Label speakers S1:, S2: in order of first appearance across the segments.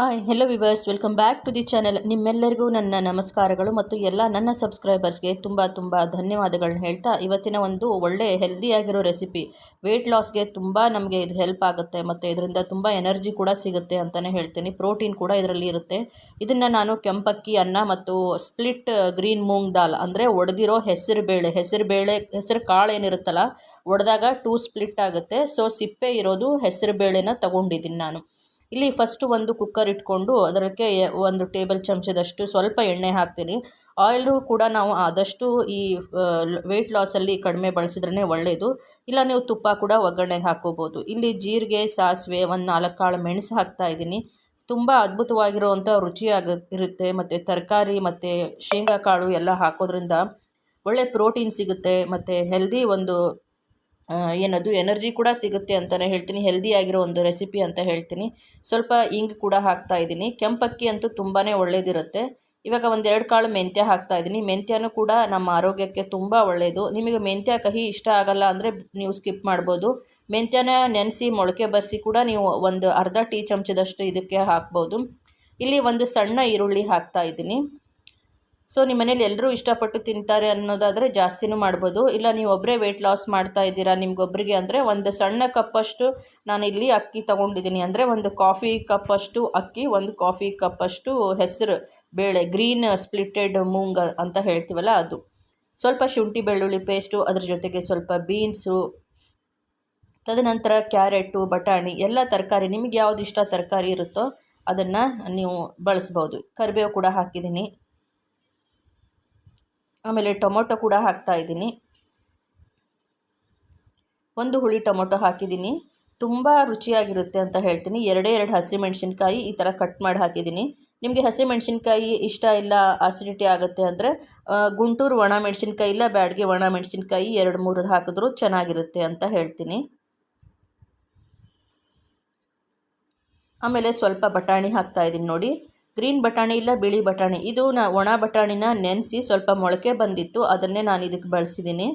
S1: Hi hello viewers welcome back to the channel ನಿಮ್ಮೆಲ್ಲರಿಗೂ ನನ್ನ ನಮಸ್ಕಾರಗಳು ಮತ್ತು ಎಲ್ಲ ನನ್ನ ಸಬ್ಸ್ಕ್ರೈಬರ್ಸ್ಗೆ ತುಂಬ ತುಂಬ ಧನ್ಯವಾದಗಳನ್ನ ಹೇಳ್ತಾ ಇವತ್ತಿನ ಒಂದು ಒಳ್ಳೆ ಹೆಲ್ದಿಯಾಗಿರೋ ರೆಸಿಪಿ ವೆಯ್ಟ್ ಲಾಸ್ಗೆ ತುಂಬ ನಮಗೆ ಇದು ಹೆಲ್ಪ್ ಆಗುತ್ತೆ ಮತ್ತು ಇದರಿಂದ ತುಂಬ ಎನರ್ಜಿ ಕೂಡ ಸಿಗುತ್ತೆ ಅಂತಲೇ ಹೇಳ್ತೀನಿ. ಪ್ರೋಟೀನ್ ಕೂಡ ಇದರಲ್ಲಿ ಇರುತ್ತೆ. ಇದನ್ನು ನಾನು ಕೆಂಪಕ್ಕಿ, ಅನ್ನ ಮತ್ತು ಸ್ಪ್ಲಿಟ್ ಗ್ರೀನ್ ಮೂಂಗ್ ದಾಲ್ ಅಂದರೆ ಒಡೆದಿರೋ ಹೆಸರು ಬೇಳೆ ಹೆಸರು ಬೇಳೆ ಹೆಸರು ಕಾಳು ಏನಿರುತ್ತಲ್ಲ, ಒಡೆದಾಗ ಟೂ ಸ್ಪ್ಲಿಟ್ ಆಗುತ್ತೆ. ಸೊ ಸಿಪ್ಪೆ ಇರೋದು ಹೆಸರು ಬೇಳೆನ ತಗೊಂಡಿದ್ದೀನಿ ನಾನು. ಇಲ್ಲಿ ಫಸ್ಟು ಒಂದು ಕುಕ್ಕರ್ ಇಟ್ಕೊಂಡು ಅದಕ್ಕೆ ಒಂದು ಟೇಬಲ್ ಚಮಚದಷ್ಟು ಸ್ವಲ್ಪ ಎಣ್ಣೆ ಹಾಕ್ತೀನಿ. ಆಯಿಲು ಕೂಡ ನಾವು ಆದಷ್ಟು ಈ ವೆಯ್ಟ್ ಲಾಸಲ್ಲಿ ಕಡಿಮೆ ಬಳಸಿದ್ರೇ ಒಳ್ಳೆಯದು ಇಲ್ಲ ನೀವು ತುಪ್ಪ ಕೂಡ ಒಗ್ಗರಣೆ ಹಾಕೋಬೋದು. ಇಲ್ಲಿ ಜೀರಿಗೆ, ಸಾಸಿವೆ, ಒಂದು ನಾಲ್ಕು ಕಾಳು ಮೆಣಸು ಹಾಕ್ತಾ ಇದ್ದೀನಿ. ತುಂಬ ಅದ್ಭುತವಾಗಿರುವಂಥ ರುಚಿಯಾಗ ಇರುತ್ತೆ ಮತ್ತು ತರಕಾರಿ, ಮತ್ತು ಶೇಂಗಾ ಕಾಳು ಎಲ್ಲ ಹಾಕೋದ್ರಿಂದ ಒಳ್ಳೆ ಪ್ರೋಟೀನ್ ಸಿಗುತ್ತೆ. ಮತ್ತು ಹೆಲ್ದಿ ಒಂದು ಏನದು ಎನರ್ಜಿ ಕೂಡ ಸಿಗುತ್ತೆ ಅಂತಲೇ ಹೇಳ್ತೀನಿ. ಹೆಲ್ದಿಯಾಗಿರೋ ಒಂದು ರೆಸಿಪಿ ಅಂತ ಹೇಳ್ತೀನಿ. ಸ್ವಲ್ಪ ಇಂಗ್ ಕೂಡ ಹಾಕ್ತಾ ಇದ್ದೀನಿ. ಕೆಂಪಕ್ಕಿ ಅಂತೂ ತುಂಬಾ ಒಳ್ಳೇದಿರುತ್ತೆ. ಇವಾಗ ಒಂದೆರಡು ಕಾಳು ಮೆಂತ್ಯ ಹಾಕ್ತಾ ಇದ್ದೀನಿ. ಮೆಂತ್ಯನೂ ಕೂಡ ನಮ್ಮ ಆರೋಗ್ಯಕ್ಕೆ ತುಂಬ ಒಳ್ಳೆಯದು ನಿಮಗೆ ಮೆಂತ್ಯ ಕಹಿ ಇಷ್ಟ ಆಗಲ್ಲ ಅಂದರೆ ನೀವು ಸ್ಕಿಪ್ ಮಾಡ್ಬೋದು. ಮೆಂತ್ಯನ ನೆನೆಸಿ ಮೊಳಕೆ ಬರೆಸಿ ಕೂಡ ನೀವು ಒಂದು ಅರ್ಧ ಟೀ ಚಮಚದಷ್ಟು ಇದಕ್ಕೆ ಹಾಕ್ಬೋದು. ಇಲ್ಲಿ ಒಂದು ಸಣ್ಣ ಈರುಳ್ಳಿ ಹಾಕ್ತಾ ಇದ್ದೀನಿ. ಸೊ ನಿಮ್ಮ ಮನೇಲಿ ಎಲ್ಲರೂ ಇಷ್ಟಪಟ್ಟು ತಿಂತಾರೆ ಅನ್ನೋದಾದರೆ ಜಾಸ್ತಿನೂ ಮಾಡ್ಬೋದು. ಇಲ್ಲ, ನೀವು ಒಬ್ಬರೇ ವೆಯ್ಟ್ ಲಾಸ್ ಮಾಡ್ತಾ ಇದ್ದೀರಾ ನಿಮ್ಗೊಬ್ಬರಿಗೆ ಅಂದರೆ ಒಂದು ಸಣ್ಣ ಕಪ್ಪಷ್ಟು ನಾನು ಇಲ್ಲಿ ಅಕ್ಕಿ ತೊಗೊಂಡಿದ್ದೀನಿ ಅಂದರೆ ಒಂದು ಕಾಫಿ ಕಪ್ಪಷ್ಟು ಅಕ್ಕಿ, ಒಂದು ಕಾಫಿ ಕಪ್ಪಷ್ಟು ಹೆಸರು, ಬೇಳೆ ಗ್ರೀನ್ ಸ್ಪ್ಲಿಟೆಡ್ ಮೂಂಗ್ ಅಂತ ಹೇಳ್ತೀವಲ್ಲ ಅದು. ಸ್ವಲ್ಪ ಶುಂಠಿ, ಬೆಳ್ಳುಳ್ಳಿ ಪೇಸ್ಟು ಅದ್ರ ಜೊತೆಗೆ ಸ್ವಲ್ಪ ಬೀನ್ಸು ತದನಂತರ ಕ್ಯಾರೆಟು ಬಟಾಣಿ, ಎಲ್ಲ ತರಕಾರಿ, ನಿಮಗೆ ಯಾವುದು ಇಷ್ಟ ತರಕಾರಿ ಇರುತ್ತೋ ಅದನ್ನು ನೀವು ಬಳಸ್ಬೋದು. ಕರಿಬೇವು ಕೂಡ ಹಾಕಿದ್ದೀನಿ. ಆಮೇಲೆ ಟೊಮೊಟೊ ಕೂಡ ಹಾಕ್ತಾ ಇದ್ದೀನಿ. ಒಂದು ಹುಳಿ ಟೊಮೊಟೊ ಹಾಕಿದ್ದೀನಿ. ತುಂಬ ರುಚಿಯಾಗಿರುತ್ತೆ ಅಂತ ಹೇಳ್ತೀನಿ. ಎರಡೇ ಎರಡು ಹಸಿಮೆಣ್ಸಿನ್ಕಾಯಿ ಈ ಥರ ಕಟ್ ಮಾಡಿ ಹಾಕಿದ್ದೀನಿ. ನಿಮಗೆ ಹಸಿಮೆಣ್ಸಿನ್ಕಾಯಿ ಇಷ್ಟ ಇಲ್ಲ ಆಸಿಡಿಟಿ ಆಗುತ್ತೆ ಅಂದರೆ ಗುಂಟೂರು ಒಣ ಮೆಣಸಿನ್ಕಾಯಿ ಇಲ್ಲ, ಬ್ಯಾಡ್ಗೆ ಒಣ ಮೆಣಸಿನ್ಕಾಯಿ ಎರಡು ಮೂರು ಹಾಕಿದ್ರೂ ಚೆನ್ನಾಗಿರುತ್ತೆ ಅಂತ ಹೇಳ್ತೀನಿ. ಆಮೇಲೆ ಸ್ವಲ್ಪ ಬಟಾಣಿ ಹಾಕ್ತಾ ಇದ್ದೀನಿ ನೋಡಿ. ಗ್ರೀನ್ ಬಟಾಣಿ ಇಲ್ಲ ಬಿಳಿ ಬಟಾಣಿ. ಇದು ನಾ ಒಣ ಬಟಾಣಿನ ನೆನೆಸಿ ಸ್ವಲ್ಪ ಮೊಳಕೆ ಬಂದಿತ್ತು. ಅದನ್ನೇ ನಾನು ಇದಕ್ಕೆ ಬಳಸಿದ್ದೀನಿ.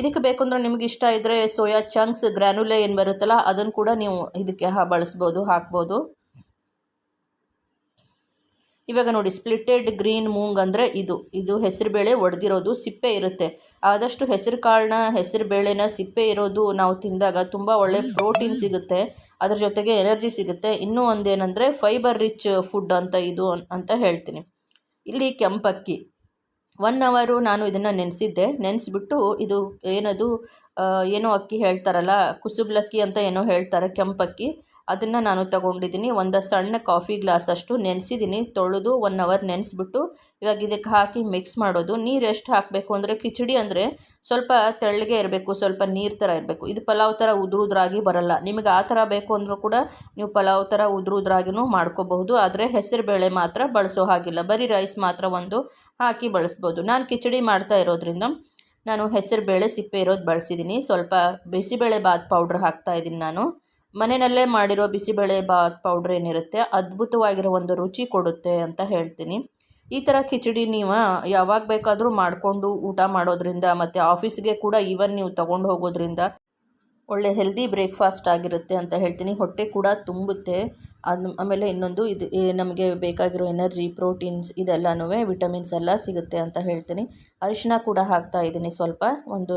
S1: ಇದಕ್ಕೆ ಬೇಕಂದ್ರೆ ನಿಮಗೆ ಇಷ್ಟ ಇದ್ದರೆ ಸೋಯಾ ಚಂಕ್ಸ್ ಗ್ರ್ಯಾನುಲೆ ಏನು ಬರುತ್ತಲ್ಲ ಅದನ್ನು ಕೂಡ ನೀವು ಇದಕ್ಕೆ ಹಾ, ಬಳಸ್ಬೋದು, ಹಾಕ್ಬೋದು. ಇವಾಗ ನೋಡಿ ಸ್ಪ್ಲಿಟೆಡ್ ಗ್ರೀನ್ ಮೂಂಗ್ ಅಂದರೆ ಇದು. ಇದು ಹೆಸರುಬೇಳೆ ಒಡೆದಿರೋದು, ಸಿಪ್ಪೆ ಇರುತ್ತೆ. ಆದಷ್ಟು ಹೆಸರು ಕಾಳನ್ನ ಹೆಸರು ಬೇಳೆನ ಸಿಪ್ಪೆ ಇರೋದು ನಾವು ತಿಂದಾಗ ತುಂಬ ಒಳ್ಳೆ ಪ್ರೋಟೀನ್ ಸಿಗುತ್ತೆ. ಅದ್ರ ಜೊತೆಗೆ ಎನರ್ಜಿ ಸಿಗುತ್ತೆ. ಇನ್ನೂ ಒಂದೇನೆಂದರೆ ಫೈಬರ್ ರಿಚ್ ಫುಡ್ ಅಂತ ಇದು ಅಂತ ಹೇಳ್ತೀನಿ. ಇಲ್ಲಿ ಕೆಂಪಕ್ಕಿ. ಒನ್ ಅವರು ನಾನು ಇದನ್ನು ನೆನೆಸಿದ್ದೆ. ನೆನೆಸ್ಬಿಟ್ಟು ಇದು ಏನದು ಏನೋ ಅಕ್ಕಿ ಹೇಳ್ತಾರಲ್ಲ, ಕುಸುಬ್ಲಕ್ಕಿ ಅಂತ ಏನೋ ಹೇಳ್ತಾರೆ ಕೆಂಪಕ್ಕಿ. ಅದನ್ನು ನಾನು ತಗೊಂಡಿದ್ದೀನಿ. ಒಂದು ಸಣ್ಣ ಕಾಫಿ ಗ್ಲಾಸ್ ಅಷ್ಟು ನೆನೆಸಿದ್ದೀನಿ ತೊಳೆದು ಒನ್ ಅವರ್ ನೆನೆಸ್ಬಿಟ್ಟು ಇವಾಗ ಇದಕ್ಕೆ ಹಾಕಿ ಮಿಕ್ಸ್ ಮಾಡೋದು. ನೀರು ಎಷ್ಟು ಹಾಕಬೇಕು ಅಂದರೆ ಕಿಚಡಿ ಅಂದರೆ ಸ್ವಲ್ಪ ತೆಳ್ಳಗೆ ಇರಬೇಕು, ಸ್ವಲ್ಪ ನೀರು ಥರ ಇರಬೇಕು. ಇದು ಪಲಾವ್ ಥರ ಉದುರುದ್ರಾಗಿ ಬರಲ್ಲ. ನಿಮಗೆ ಆ ಥರ ಬೇಕು ಅಂದರೂ ಕೂಡ ನೀವು ಪಲಾವ್ ಥರ ಉದುರುದ್ರಾಗಿನೂ ಮಾಡ್ಕೋಬಹುದು. ಆದರೆ ಹೆಸರು ಬೇಳೆ ಮಾತ್ರ ಬಳಸೋ ಹಾಗಿಲ್ಲ. ಬರೀ ರೈಸ್ ಮಾತ್ರ ಒಂದು ಹಾಕಿ ಬಳಸ್ಬೋದು. ನಾನು ಕಿಚಡಿ ಮಾಡ್ತಾ ಇರೋದ್ರಿಂದ ನಾನು ಹೆಸರು ಬೇಳೆ ಸಿಪ್ಪೆ ಇರೋದು ಬಳಸಿದ್ದೀನಿ ಸ್ವಲ್ಪ ಬಿಸಿಬೇಳೆ ಬಾತ್ ಪೌಡ್ರ್ ಹಾಕ್ತಾ ಇದ್ದೀನಿ ನಾನು. ಮನೆಯಲ್ಲೇ ಮಾಡಿರೋ ಬಿಸಿಬೇಳೆ ಬಾತ್ ಪೌಡ್ರ್ ಏನಿರುತ್ತೆ, ಅದ್ಭುತವಾಗಿರೋ ಒಂದು ರುಚಿ ಕೊಡುತ್ತೆ ಅಂತ ಹೇಳ್ತೀನಿ. ಈ ಥರ ಕಿಚಡಿ ನೀವು ಯಾವಾಗ ಬೇಕಾದರೂ ಮಾಡಿಕೊಂಡು ಊಟ ಮಾಡೋದ್ರಿಂದ ಮತ್ತು ಆಫೀಸ್ಗೆ ಕೂಡ ಈವನ್ ನೀವು ತೊಗೊಂಡು ಹೋಗೋದ್ರಿಂದ ಒಳ್ಳೆ ಹೆಲ್ದಿ ಬ್ರೇಕ್ಫಾಸ್ಟ್ ಆಗಿರುತ್ತೆ ಅಂತ ಹೇಳ್ತೀನಿ. ಹೊಟ್ಟೆ ಕೂಡ ತುಂಬುತ್ತೆ. ಅದು ಆಮೇಲೆ ಇನ್ನೊಂದು ಇದು ನಮಗೆ ಬೇಕಾಗಿರೋ ಎನರ್ಜಿ ಪ್ರೋಟೀನ್ಸ್ ಇದೆಲ್ಲನೂ ವಿಟಮಿನ್ಸ್ ಎಲ್ಲ ಸಿಗುತ್ತೆ ಅಂತ ಹೇಳ್ತೀನಿ. ಅರಿಶಿನ ಕೂಡ ಹಾಕ್ತಾ ಇದ್ದೀನಿ ಸ್ವಲ್ಪ, ಒಂದು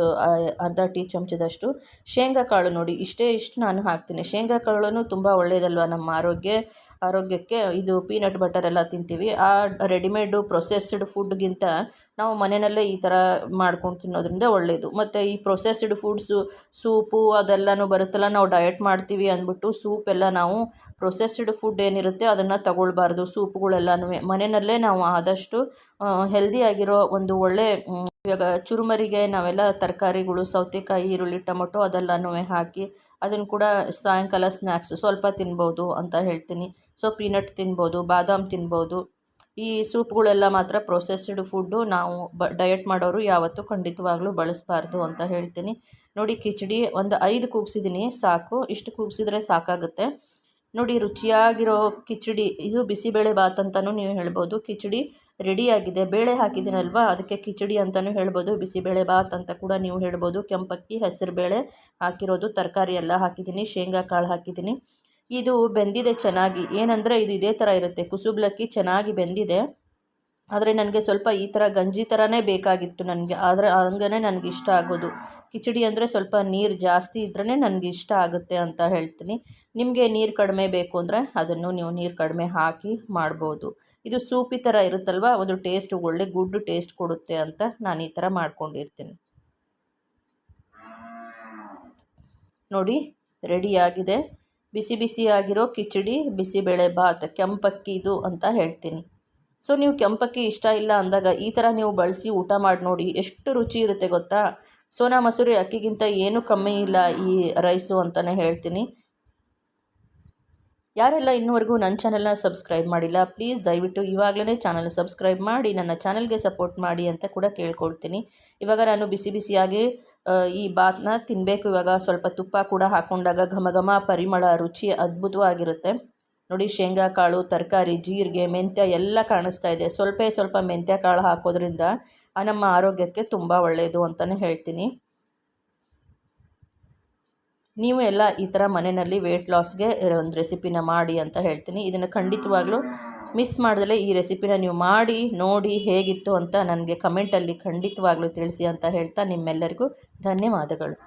S1: ಅರ್ಧ ಟೀ ಚಮಚದಷ್ಟು. ಶೇಂಗಾ ಕಾಳು ನೋಡಿ, ಇಷ್ಟೇ ಇಷ್ಟು ನಾನು ಹಾಕ್ತೀನಿ. ಶೇಂಗಾ ಕಾಳು ತುಂಬ ಒಳ್ಳೆಯದಲ್ವ ನಮ್ಮ ಆರೋಗ್ಯ, ಆರೋಗ್ಯಕ್ಕೆ? ಇದು ಪೀನಟ್ ಬಟರ್ ಎಲ್ಲ ತಿಂತೀವಿ. ಆ ರೆಡಿಮೇಡು ಪ್ರೊಸೆಸ್ಡ್ ಫುಡ್ಗಿಂತ ನಾವು ಮನೆಯಲ್ಲೇ ಈ ಥರ ಮಾಡ್ಕೊಂಡು ತಿನ್ನೋದ್ರಿಂದ ಒಳ್ಳೆಯದು ಮತ್ತು ಈ ಪ್ರೊಸೆಸ್ಡ್ ಫುಡ್ಸು ಸೂಪು ಅದೆಲ್ಲನೂ ಬರುತ್ತಲ್ಲ, ನಾವು ಡಯಟ್ ಮಾಡ್ತೀವಿ ಅಂದ್ಬಿಟ್ಟು ಸೂಪ್ ಎಲ್ಲ ನಾವು ಪ್ರೊಸೆಸ್ಡ್ ಫುಡ್ ಏನಿರುತ್ತೆ ಅದನ್ನು ತಗೊಳ್ಬಾರ್ದು. ಸೂಪ್ಗಳೆಲ್ಲನೂ ಮನೆಯಲ್ಲೇ ನಾವು ಆದಷ್ಟು ಹೆಲ್ದಿಯಾಗಿರೋ ಒಂದು ಒಳ್ಳೆ ಇವಾಗ ಚುರುಮರಿಗೆ ನಾವೆಲ್ಲ ತರಕಾರಿಗಳು, ಸೌತೆಕಾಯಿ, ಈರುಳ್ಳಿ, ಟೊಮೊಟೊ ಅದೆಲ್ಲನೂ ಹಾಕಿ ಅದನ್ನು ಕೂಡ ಸಾಯಂಕಾಲ ಸ್ನ್ಯಾಕ್ಸ್ ಸ್ವಲ್ಪ ತಿನ್ಬೋದು ಅಂತ ಹೇಳ್ತೀನಿ. ಸೊ ಪೀನಟ್ ತಿನ್ಬೋದು, ಬಾದಾಮ್ ತಿನ್ಬೋದು. ಈ ಸೂಪ್ಗಳೆಲ್ಲ ಮಾತ್ರ ಪ್ರೊಸೆಸ್ಡ್ ಫುಡ್ಡು ನಾವು ಬ ಡಯಟ್ ಮಾಡೋರು ಯಾವತ್ತೂ ಖಂಡಿತವಾಗ್ಲೂ ಬಳಸಬಾರ್ದು ಅಂತ ಹೇಳ್ತೀನಿ. ನೋಡಿ, ಕಿಚಡಿ ಒಂದು ಐದು ಕೂಗಿಸಿದ್ದೀನಿ ಸಾಕು. ಇಷ್ಟು ಕೂಗಿಸಿದ್ರೆ ಸಾಕಾಗುತ್ತೆ. ನೋಡಿ, ರುಚಿಯಾಗಿರೋ ಕಿಚಡಿ, ಇದು ಬಿಸಿಬೇಳೆ ಬಾತ್ ಅಂತಲೂ ನೀವು ಹೇಳ್ಬೋದು. ಕಿಚಡಿ ರೆಡಿಯಾಗಿದೆ. ಬೇಳೆ ಹಾಕಿದ್ದೀನಲ್ವ? ಅದಕ್ಕೆ ಕಿಚಡಿ ಅಂತಲೂ ಹೇಳ್ಬೋದು. ಬಿಸಿಬೇಳೆ ಬಾತ್ ಅಂತ ಕೂಡ ನೀವು ಹೇಳ್ಬೋದು. ಕೆಂಪಕ್ಕಿ ಹೆಸರು ಬೇಳೆ ಹಾಕಿರೋದು. ತರಕಾರಿ ಎಲ್ಲ ಹಾಕಿದ್ದೀನಿ. ಶೇಂಗಾ ಕಾಳು ಹಾಕಿದ್ದೀನಿ. ಇದು ಬೆಂದಿದೆ ಚೆನ್ನಾಗಿ. ಏನಂದರೆ ಇದು ಇದೇ ಥರ ಇರುತ್ತೆ. ಕುಸುಬ್ಲಕ್ಕಿ ಚೆನ್ನಾಗಿ ಬೆಂದಿದೆ. ಆದರೆ ನನಗೆ ಸ್ವಲ್ಪ ಈ ಥರ ಗಂಜಿ ಥರನೇ ಬೇಕಾಗಿತ್ತು ನನಗೆ. ಆದರೆ ಹಂಗೇ ನನಗೆ ಇಷ್ಟ ಆಗೋದು. ಕಿಚಡಿ ಅಂದರೆ ಸ್ವಲ್ಪ ನೀರು ಜಾಸ್ತಿ ಇದ್ರೇ ನನಗೆ ಇಷ್ಟ ಆಗುತ್ತೆ ಅಂತ ಹೇಳ್ತೀನಿ. ನಿಮಗೆ ನೀರು ಕಡಿಮೆ ಬೇಕು ಅಂದರೆ ಅದನ್ನು ನೀವು ನೀರು ಕಡಿಮೆ ಹಾಕಿ ಮಾಡ್ಬೋದು. ಇದು ಸೂಪಿ ಥರ ಇರುತ್ತಲ್ವ? ಒಂದು ಟೇಸ್ಟ್, ಒಳ್ಳೆ ಗುಡ್ ಟೇಸ್ಟ್ ಕೊಡುತ್ತೆ ಅಂತ ನಾನು ಈ ಥರ ಮಾಡ್ಕೊಂಡಿರ್ತೀನಿ. ನೋಡಿ ರೆಡಿಯಾಗಿದೆ ಬಿಸಿ ಬಿಸಿಯಾಗಿರೋ ಕಿಚಡಿ, ಬಿಸಿಬೇಳೆ ಭಾತ್, ಕೆಂಪಕ್ಕಿದು ಅಂತ ಹೇಳ್ತೀನಿ. ಸೊ ನೀವು ಕೆಂಪಕ್ಕಿ ಇಷ್ಟ ಇಲ್ಲ ಅಂದಾಗ ಈ ಥರ ನೀವು ಬಳಸಿ ಊಟ ಮಾಡಿ ನೋಡಿ, ಎಷ್ಟು ರುಚಿ ಇರುತ್ತೆ ಗೊತ್ತಾ? ಸೋನಾ ಮಸೂರಿ ಅಕ್ಕಿಗಿಂತ ಏನೂ ಕಮ್ಮಿ ಇಲ್ಲ ಈ ರೈಸು ಅಂತಲೇ ಹೇಳ್ತೀನಿ. ಯಾರೆಲ್ಲ ಇನ್ನುವರೆಗೂ ನನ್ನ ಚಾನಲ್ನ ಸಬ್ಸ್ಕ್ರೈಬ್ ಮಾಡಿಲ್ಲ ಪ್ಲೀಸ್ ದಯವಿಟ್ಟು ಇವಾಗಲೇ ಚಾನಲ್ ಸಬ್ಸ್ಕ್ರೈಬ್ ಮಾಡಿ, ನನ್ನ ಚಾನಲ್ಗೆ ಸಪೋರ್ಟ್ ಮಾಡಿ ಅಂತ ಕೂಡ ಕೇಳ್ಕೊಳ್ತೀನಿ. ಇವಾಗ ನಾನು ಬಿಸಿ ಬಿಸಿಯಾಗಿ ಈ ಬಾತ್ನ ತಿನ್ನಬೇಕು ಇವಾಗ. ಸ್ವಲ್ಪ ತುಪ್ಪ ಕೂಡ ಹಾಕೊಂಡಾಗ ಘಮ ಘಮ, ಪರಿಮಳ, ರುಚಿ ಅದ್ಭುತವಾಗಿರುತ್ತೆ. ನೋಡಿ ಶೇಂಗಾ ಕಾಳು, ತರಕಾರಿ, ಜೀರಿಗೆ, ಮೆಂತ್ಯ ಎಲ್ಲ ಕಾಣಿಸ್ತಾ ಇದೆ. ಸ್ವಲ್ಪ ಸ್ವಲ್ಪ ಮೆಂತ್ಯ ಕಾಳು ಹಾಕೋದ್ರಿಂದ ನಮ್ಮ ಆರೋಗ್ಯಕ್ಕೆ ತುಂಬ ಒಳ್ಳೆಯದು ಅಂತಲೇ ಹೇಳ್ತೀನಿ. ನೀವು ಎಲ್ಲ ಈ ಥರ ಮನೆಯಲ್ಲಿ ವೆಯ್ಟ್ ಲಾಸ್ಗೆ ಒಂದು ರೆಸಿಪಿನ ಮಾಡಿ ಅಂತ ಹೇಳ್ತೀನಿ. ಇದನ್ನು ಖಂಡಿತವಾಗ್ಲೂ ಮಿಸ್ ಮಾಡ್ದಲೇ ಈ ರೆಸಿಪಿನ ನೀವು ಮಾಡಿ, ನೋಡಿ ಹೇಗಿತ್ತು ಅಂತ ನನಗೆ ಕಮೆಂಟಲ್ಲಿ ಖಂಡಿತವಾಗ್ಲೂ ತಿಳಿಸಿ ಅಂತ ಹೇಳ್ತಾ ನಿಮ್ಮೆಲ್ಲರಿಗೂ ಧನ್ಯವಾದಗಳು.